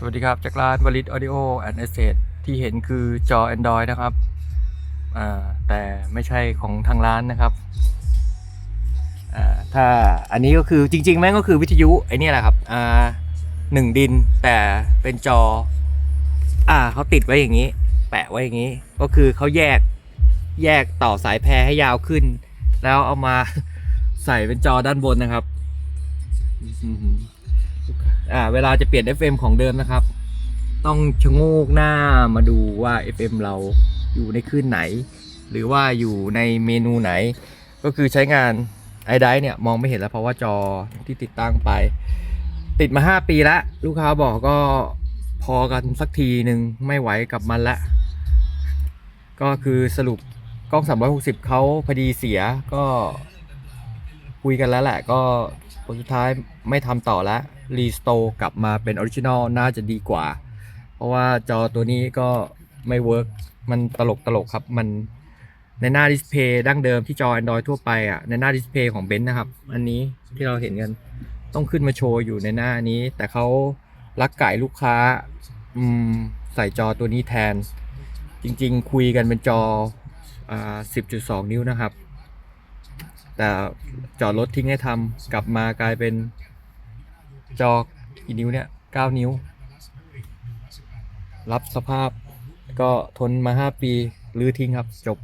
สวัสดีครับ จากร้านวลิตออดิโอแอนด์เอสที่เห็นคือจอ Android นะครับอ่าแต่ไม่ใช่ของทางร้านนะครับอ่าถ้าอันนี้ก็คือจริง ๆ แม่งก็คือวิทยุไอเนี่ยแหละครับอ่าหนึ่งดินแต่เป็นจอ อ่าเขาติดไว้อย่างนี้ แปะไว้อย่างนี้ ก็คือเขาแยกแยกต่อสายแพรให้ยาวขึ้น แล้วเอามาใส่เป็นจอด้านบนนะครับ อ่าเวลาจะเปลี่ยน FM ของเดิมนะครับ ต้องชะโงกหน้ามาดูว่า FM เราอยู่ในคลื่นไหน หรือว่าอยู่ในเมนูไหน ก็คือใช้งาน i d i เนี่ยมองไม่เห็นแล้วเพราะว่าจอที่ติดตั้งไป ติดมา 5 ปีล้วลูกค้าบอกก็พอกันสักทีหนึ่งไม่ไหวกับมันละ ก็คือสรุปกล้อง 360 เขาพอดีเสียก็คุยกันแล้วแหละก็ ผลสุดท้ายไม่ทำต่อแล้วรีสโตกลับมาเป็นออริจินอลน่าจะดีกว่า เพราะว่าจอตัวนี้ก็ไม่เวิร์กมันตลกตลกครับ มันในหน้าดิสเพย์ดั้งเดิมที่จอ Android ทั่วไปอะในหน้าดิสเพย์ของเบนซ์นะครับ อันนี้ที่เราเห็นกันต้องขึ้นมาโชว์อยู่ในหน้านี้ แต่เขารักไก่ลูกค้าอืมใส่จอตัวนี้แทน จริงๆ คุยกันเป็นจออ่า10.2 นิ้วนะครับ แต่จอดรถทิ้งให้ทำกลับมากลายเป็นจอกี่นิ้วเนี่ย9นิ้ว รับสภาพก็ทนมา5ปี รื้อทิ้งครับจบ